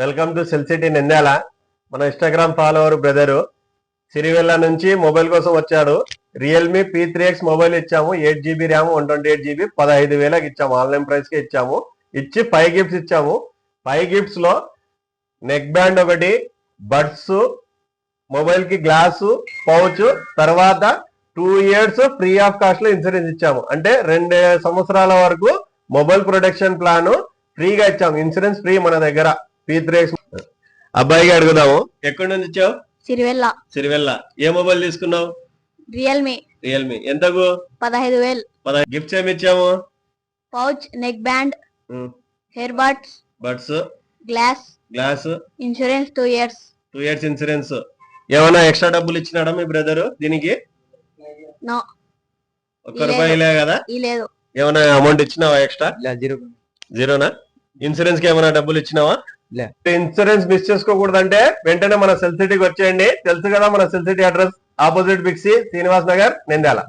Welcome to cell city Nandyal మన Instagram follower brother Sirivella నుంచి mobile కోసం వచ్చాడు. Realme P three X mobile ఇచ్చాము. Eight GB RAM one twenty eight GB పదహైదు వేలకు ఇచ్చాము. ఆన్లైన్ ప్రైస్కి ఇచ్చాము. ఇచ్చి ఫైవ్ గిఫ్ట్స్ ఇచ్చాము. ఫైవ్ గిఫ్ట్స్లో నెక్ బ్యాండ్ ఒకటి బడ్స్ మొబైల్కి గ్లాసు పౌచ్ తర్వాత టూ ఇయర్స్ ఫ్రీ ఆఫ్ కాస్ట్లో ఇన్సూరెన్స్ ఇచ్చాము. అంటే రెండు సంవత్సరాల వరకు మొబైల్ ప్రొటెక్షన్ ప్లాన్ ఫ్రీగా ఇచ్చాము. ఇన్సూరెన్స్ ఫ్రీ మన దగ్గర. పీ త్రీ ఎక్స్ అబ్బాయికి అడుగుదాము ఎక్కడి నుంచి ఇచ్చావు సిరివెల్ల. సిరివెల్ల. ఏ మొబైల్ తీసుకున్నావు? రియల్మీ రియల్మీ ఎంతకు? పదహైదు వేలు. పద గిఫ్ట్స్ ఏమి ఇచ్చాము? Pouch neck band hair buds buds glass glass insurance two years two years insurance ఏమైనా ఎక్స్ట్రా డబ్బులు ఇచ్చినాడా మీ బ్రదర్ దీనికి? నో ఒక్క రూపాయలే కదా? లేదు ఏమైనా అమౌంట్ ఇచ్చినావా ఎక్స్ట్రా జీరో. జీరోనా ఇన్సూరెన్స్కి ఏమైనా డబ్బులు ఇచ్చినావా. ఇన్సూరెన్స్ మిస్ చేసుకోకూడదంటే వెంటనే మన సెల్ సిటీకి వచ్చేయండి. తెలుసు కదా మన సెల్ సిటీ అడ్రస్ ఆపోజిట్ బిక్సీ శ్రీనివాస్ నగర్ నింద్యాల